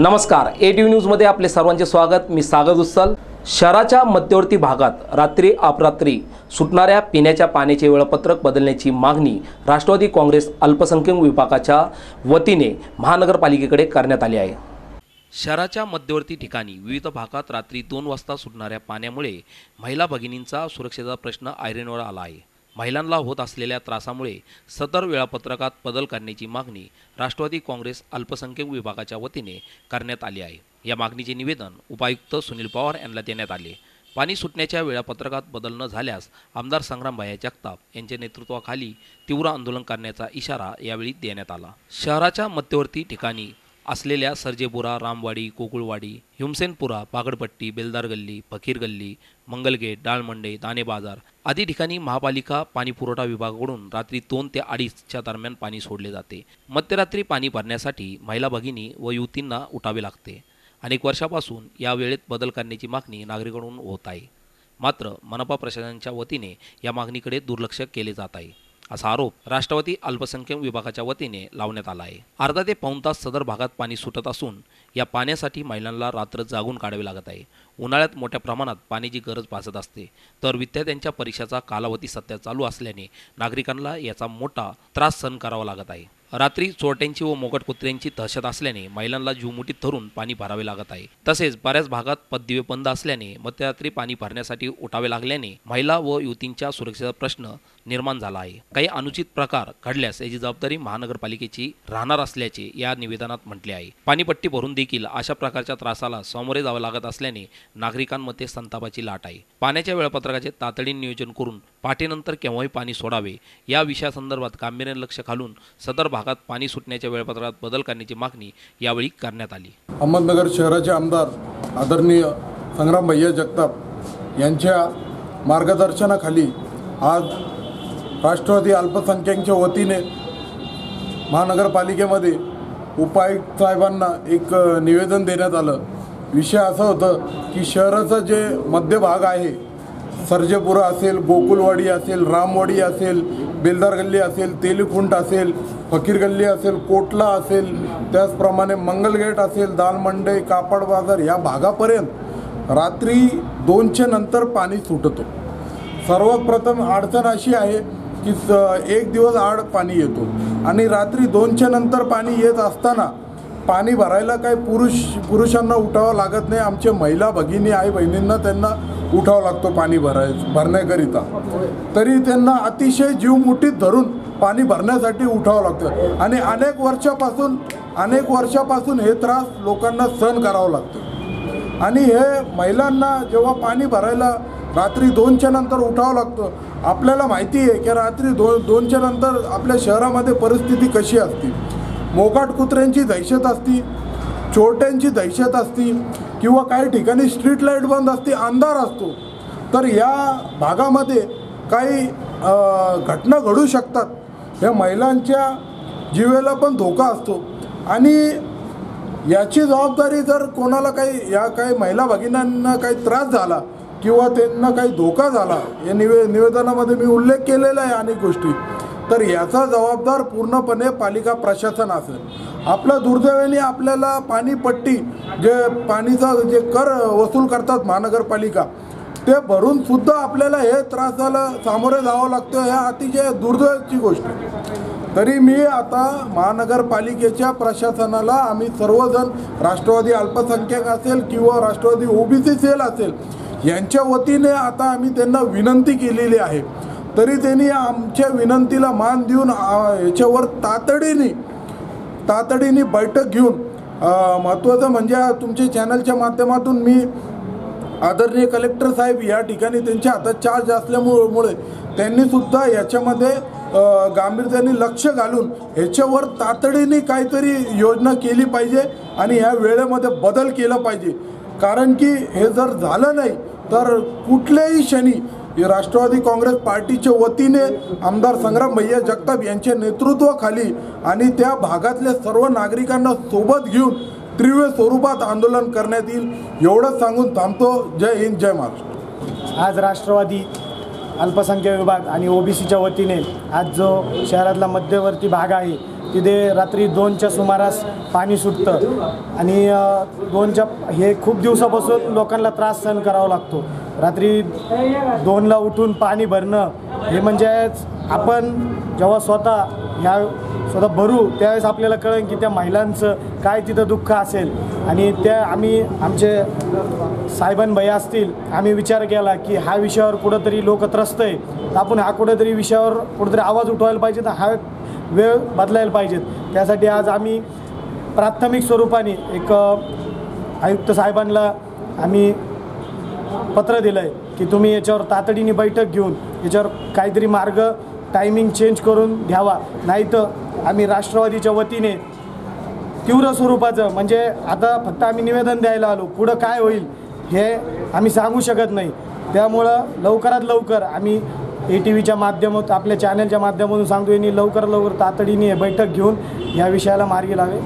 नमस्कार ए T V न्यूजमध्ये आपले सर्वांचे स्वागत. मी सागर उत्सल शहराच्या मध्यवर्ती भागात रात्री अपरात्री सुटणाऱ्या पिण्याच्या पाण्याचे वेळापत्रक बदलण्याची मागणी राष्ट्रवादी काँग्रेस अल्पसंख्याक विभागाच्या वतीने महानगरपालिकेकडे करण्यात आली आहे. शहराच्या मध्यवर्ती ठिकाणी विविध भागात रात्री दोन वाजता सुटणाऱ्या पाण्यामुळे महिला भगिनींचा सुरक्षेचा प्रश्न आयरेनवर आला आहे. महिलांना होत असलेल्या त्रासामुळे सदर वेळापत्रकात बदल करण्याची मागणी राष्ट्रवादी काँग्रेस अल्पसंख्याक विभागाच्या वतीने करण्यात आली आहे. या मागणीचे निवेदन उपायुक्त सुनील पवार यांना देण्यात आले. पाणी सुटण्याच्या वेळापत्रकात बदल न झाल्यास आमदार संग्रामभाई जगताप यांच्या नेतृत्वाखाली तीव्र आंदोलन करण्याचा इशारा यावेळी देण्यात आला. शहराच्या मध्यवर्ती ठिकाणी असलेल्या सर्जेपुरा रामवाडी कोकुळवाडी हिमसेनपुरा पागडपट्टी बेलदार गल्ली फकीर गल्ली मंगलगेट डाळमंडे दाणे बाजार आदी ठिकाणी महापालिका पाणी पुरवठा विभागाकडून रात्री दोन ते अडीचच्या दरम्यान पाणी सोडले जाते. मध्यरात्री पाणी भरण्यासाठी महिला भगिनी व युवतींना उठावे लागते. अनेक वर्षापासून या वेळेत बदल करण्याची मागणी नागरिकांकडून होत आहे. मात्र मनपा प्रशासनाच्या वतीने या मागणीकडे दुर्लक्ष केले जात आहे. असा आरोप राष्ट्रवादी अल्पसंख्याक विभागाच्या वतीने लावण्यात आला आहे. अर्धा ते पाऊण तास सदर भागात पाणी सुटत असून या पाण्यासाठी महिलांना रात्र जागून काढावे लागत आहे. उन्हाळ्यात मोठ्या प्रमाणात पाण्याची गरज भासत असते तर विद्यार्थ्यांच्या परीक्षाचा कालावधी सध्या चालू असल्याने नागरिकांना याचा मोठा त्रास सहन करावा लागत आहे. रात्री चोरट्यांची व मोकट कुत्र्यांची दहशत असल्याने महिलांना जीवमुठीत धरून पाणी भरावे लागत आहे. तसेच बऱ्याच भागात पददिवे बंद असल्याने मध्यरात्री पाणी भरण्यासाठी उठावे लागल्याने महिला व युवतींच्या सुरक्षेचा प्रश्न निर्माण झाला आहे. काही अनुचित प्रकार घडल्यास याची जबाबदारी महानगरपालिकेची राहणार असल्याचे या निवेदनात म्हटले आहे. पाणीपट्टी भरून देखील अशा प्रकारच्या त्रासाला सामोरे जावं लागत असल्याने नागरिकांमध्ये संतापाची लाट आहे. पाण्याच्या वेळापत्रकाचे तातडीने नियोजन करून पाठीनंतर केव्हाही पाणी सोडावे या विषयासंदर्भात गांभीर्याने लक्ष घालून सदर भागात पाणी सुटण्याच्या वेळापत्रात बदल करण्याची मागणी यावेळी करण्यात आली. अहमदनगर शहराचे आमदार आदरणीय संग्राम भैया जगताप यांच्या मार्गदर्शनाखाली आज राष्ट्रवादी अल्पसंख्याकच्या वतीने महानगरपालिकेमध्ये उपायुक्त साहेबांना एक निवेदन देण्यात आलं. विषय असं होतं की शहराचा जे मध्यभाग आहे सर्जेपुरा असेल गोकुलवाडी असेल रामवाडी असेल बेलदार गल्ली असेल तेलीखुंट असेल फकीर गल्ली असेल कोटला असेल त्याचप्रमाणे मंगलगेट असेल दालमंडई कापड बाजार या भागापर्यंत रात्री दोनशे नंतर पाणी सुटतो. सर्वात प्रथम अडचण अशी आहे की स- एक दिवस आड पाणी येतो आणि रात्री दोनच्या नंतर पाणी येत असताना पाणी भरायला काही पुरुष पुरुषांना उठावं लागत नाही. आमच्या महिला भगिनी आई बहिणींना त्यांना उठावं लागतो पाणी भराय भरण्याकरिता. तरी त्यांना अतिशय जीव मुठीत धरून पाणी भरण्यासाठी उठावं लागतं. आणि अनेक वर्षापासून अनेक वर्षापासून हे त्रास लोकांना सहन करावं लागतं. आणि हे महिलांना जेव्हा पाणी भरायला रात्री दोनच्या नंतर उठावं लागतं आपल्याला माहिती आहे की रात्री दो दोनच्या नंतर आपल्या शहरामध्ये परिस्थिती कशी असते? मोकाट कुत्र्यांची दहशत असती चोरट्यांची दहशत असती किंवा काही ठिकाणी स्ट्रीट लाइट बंद असते अंधार असतो तर या भागामध्ये काही घटना घडू शकतात. या महिलांच्या जीवेला पण धोका असतो. आणि याची जबाबदारी जर कोणाला काही या काही महिला भगिनींना काही त्रास झाला किंवा त्यांना काही धोका झाला या निवे निवेदनामध्ये मी उल्लेख केलेला आहे अनेक गोष्टी तर याचा जबाबदार पूर्णपणे पालिका प्रशासन असेल. आपल्या दुर्दैवाने आपल्याला पाणीपट्टी जे पाणीचा जे कर वसूल करतात महानगरपालिका ते भरून सुद्धा आपल्याला हे त्रासाला सामोरे जावं लागतं हे अतिशय दुर्दैवाची गोष्ट तरी मी आता महानगरपालिकेच्या प्रशासनाला आम्ही सर्वजण राष्ट्रवादी अल्पसंख्याक असेल किंवा राष्ट्रवादी ओबीसी सेल असेल यांच्या वतीने आता आम्ही त्यांना विनंती केलेली आहे. तरी त्यांनी आमच्या विनंतीला मान देऊन याच्यावर तातडीने तातडीने बैठक घेऊन महत्त्वाचं म्हणजे तुमच्या चॅनलच्या माध्यमातून मी आदरणीय कलेक्टर साहेब या ठिकाणी त्यांच्या हातात चार्ज असल्यामुळे त्यांनीसुद्धा याच्यामध्ये गांभीर्याने लक्ष घालून ह्याच्यावर तातडीने काहीतरी योजना केली पाहिजे आणि या वेळेमध्ये बदल केला पाहिजे. कारण की हे जर झालं नाही तर कुठल्याही क्षणी राष्ट्रवादी काँग्रेस पार्टीच्या वतीने आमदार संग्राम भैया जगताप यांच्या नेतृत्वाखाली आणि त्या भागातल्या सर्व नागरिकांना सोबत घेऊन तीव्र स्वरूपात आंदोलन करण्यात येईल एवढंच सांगून थांबतो. जय हिंद जय महाराष्ट्र. आज राष्ट्रवादी अल्पसंख्याक विभाग आणि ओबीसीच्या वतीने आज जो शहरातला मध्यवर्ती भाग आहे तिथे रात्री दोनच्या सुमारास पाणी सुटतं. आणि दोनच्या हे खूप दिवसापासून लोकांना त्रास सहन करावा लागतो. रात्री दोनला उठून पाणी भरणं हे म्हणजे आपण जेव्हा स्वतः ह्या आता भरू. त्यावेळेस आपल्याला कळेल की त्या महिलांचं काय तिथं दुःख असेल. आणि त्या आम्ही आमचे साहेबान भैया असतील आम्ही विचार केला की हा विषयावर कुठंतरी लोक त्रस्त आहे तर आपण हा कुठंतरी विषयावर कुठंतरी आवाज उठवायला पाहिजे तर हा वेळ बदलायला पाहिजेत. त्यासाठी आज आम्ही प्राथमिक स्वरूपाने एक आयुक्त साहेबांना आम्ही पत्र दिलं आहे की तुम्ही याच्यावर तातडीने बैठक घेऊन याच्यावर काहीतरी मार्ग टायमिंग चेंज करून घ्यावा. नाही तर आम्ही राष्ट्रवादीच्या वतीने तीव्र स्वरूपाचं म्हणजे आता फक्त आम्ही निवेदन द्यायला आलो पुढं काय होईल हे आम्ही सांगू शकत नाही. त्यामुळं लवकरात लवकर आम्ही ए टी व्हीच्या माध्यमातून आपल्या चॅनलच्या माध्यमातून सांगतो यांनी लवकर लवकर तातडीने बैठक घेऊन या विषयाला मार्गी लावे.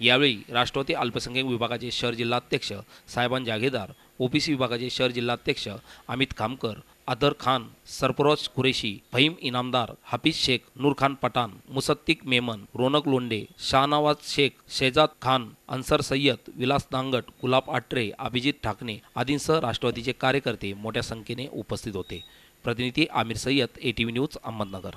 यावेळी राष्ट्रवादी अल्पसंख्याक विभागाचे शहर जिल्हाध्यक्ष साहेबान जागेदार ओबीसी विभागाचे शहर जिल्हाध्यक्ष अमित खामकर अदर खान सरफरोज कुरेशी फहीम इनामदार हाफिज शेख नूरखान पठाण मुसत्तिक मेमन रोनक लोंडे शाहनवाज शेख शेजाद खान अन्सर सय्यद विलास दांगट गुलाब आटरे अभिजित ठाकणे आदींसह राष्ट्रवादीचे कार्यकर्ते मोठ्या संख्येने उपस्थित होते. प्रतिनिधी Aamir Sayyed A T V news Ahmednagar.